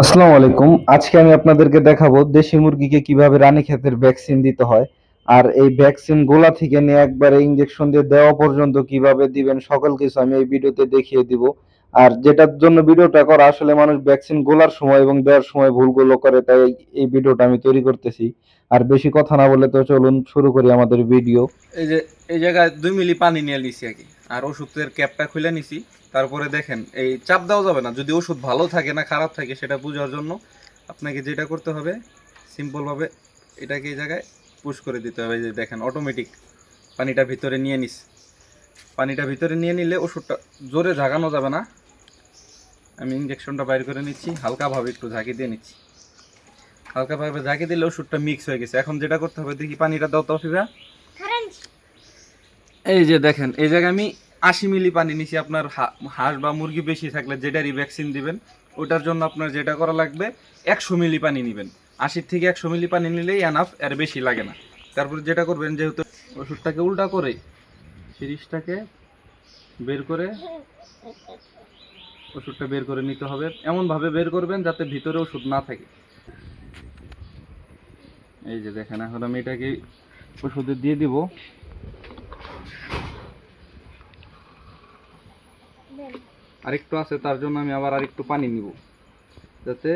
আসসালামু আলাইকুম। আজকে আমি আপনাদেরকে দেখাবো দেশি মুরগিকে কীভাবে রানীক্ষেতের ভ্যাকসিন দিতে হয় আর এই ভ্যাকসিন গোলা থেকে নিয়ে একবারে ইনজেকশন দিয়ে দেওয়া পর্যন্ত কীভাবে দিবেন, সকল কিছু আমি এই ভিডিওতে দেখিয়ে দিব। আর যেটার জন্য ভিডিওটা করা, আসলে মানুষ ভ্যাকসিন গোলার সময় এবং দেওয়ার সময় ভুলগুলো করে, তাই এই ভিডিওটা আমি তৈরি করতেছি। আর বেশি কথা না বলে তো চলুন, শুরু করি আমাদের ভিডিও এই যে, এই জায়গায় দুই মিলি পানি নিয়ে নিছি আর কি। আর ওষুধের ক্যাপটা খুলে নিছি। তারপরে দেখেন, এই চাপ দেওয়া যাবে না। যদি ওষুধ ভালো থাকে না, খারাপ থাকে, সেটা বোঝার জন্য আপনাকে যেটা করতে হবে, সিম্পলভাবে এটাকে এই জায়গায় পুশ করে দিতে হবে। যে দেখেন অটোমেটিক পানিটা ভিতরে নিয়ে নিস। পানিটা ভিতরে নিয়ে নিলে ওষুধটা জোরে ঝাঁকানো যাবে না। আমি ইঞ্জেকশনটা বাইর করে নিচ্ছি, হালকাভাবে একটু ঝাঁকি দিয়ে নিচ্ছি। হালকাভাবে ঝাঁকি দিলে ওষুধটা মিক্স হয়ে গেছে। এখন যেটা করতে হবে, দেখি পানিটা দাও তো ফিরা এই যে দেখেন, এই জায়গায় আমি আশি মিলি পানি নিছি আপনার হাঁস বা মুরগি বেশি থাকলে যেটারই ভ্যাকসিন দিবেন, ওটার জন্য আপনার যেটা করা লাগবে, একশো মিলি পানি নেবেন। আশির থেকে একশো মিলি পানি নিলেই এনাফ এর বেশি লাগে না। তারপর যেটা করবেন, যেহেতু ওষুধটাকে উল্টা করে, সিরিজটাকে বের করে, ওষুধটা বের করে নিতে হবে। এমনভাবে বের করবেন যাতে ভিতরে ওষুধ না থাকে। এই যে দেখেন, এখন আমি এটাকে ওষুধে দিয়ে দিব। আরেকটু আছে, তার জন্য আমি আবার আরেকটু পানি নিব, যাতে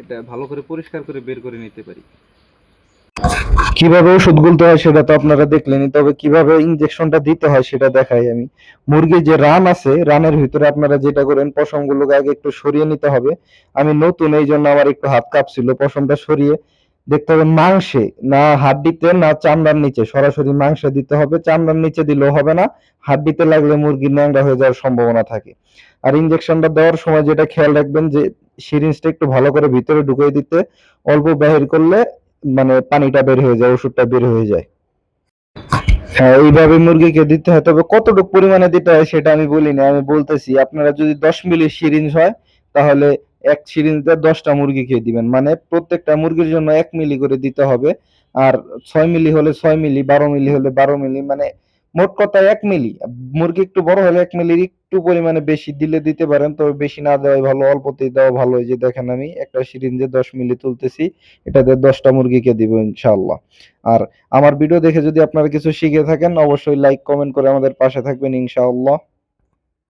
এটা ভালো করে পরিষ্কার করে বের করে নিতে পারি। কীভাবে ওষুধ গুলতে হয় সেটা তো আপনারা দেখলেনই, তবে কীভাবে ইনজেকশনটা দিতে হয় সেটা দেখাই আমি। মুরগির যে রান আছে, রানের ভিতরে আপনারা যেটা করেন, পশমগুলোকে আগে একটু সরিয়ে নিতে হবে। আমি নতুন, এই জন্য আমার একটু হাত কাঁপছিল, পশমটা সরিয়ে দেখতে হবে মাংসে, না হাড্ডিতে না চামড়ার নিচে। সরাসরি মাংসে দিতে হবে, চামড়ার নিচে দিলেও হবে না। হাড্ডিতে লাগলে মুরগির ন্যাংরা হয়ে যাওয়ার সম্ভাবনা থাকে। আর ইনজেকশনটা দেওয়ার সময় যেটা খেয়াল রাখবেন যে, সিরিঞ্জটা একটু ভালো করে ভিতরে ঢুকিয়ে দিতে, অল্প বাহির করলে মানে পানিটা বের হয়ে যায়, ওষুধটা বের হয়ে যায়। হ্যাঁ এইভাবে মুরগিকে দিতে হয়। তবে কতটুকু পরিমাণে দিতে হয় সেটা আমি বলিনি, আমি বলতেছি, আপনারা যদি দশ মিলি সিরিঞ্জ হয়, তাহলে এক সিরিঞ্জে দশটা মুরগিকে দিবেন। মানে প্রত্যেকটা মুরগির জন্য এক মিলি করে দিতে হবে। আর ছয় মিলি হলে ছয় মিলি, বারো মিলি হলে বারো মিলি মানে মোট কথা এক মিলি। মুরগি একটু বড় হলে এক মিলির একটু পরিমাণে বেশি দিলে দিতে পারেন, তবে বেশি না দেওয়াই ভালো, অল্পতেই দেওয়া ভালো। যে দেখেন আমি একটা সিরিঞ্জে দশ মিলি তুলতেছি এটাতে দশটা মুরগিকে দিব ইনশাল্লাহ আর আমার ভিডিও দেখে যদি আপনারা কিছু শিখে থাকেন, অবশ্যই লাইক কমেন্ট করে আমাদের পাশে থাকবেন ইনশাআল্লাহ।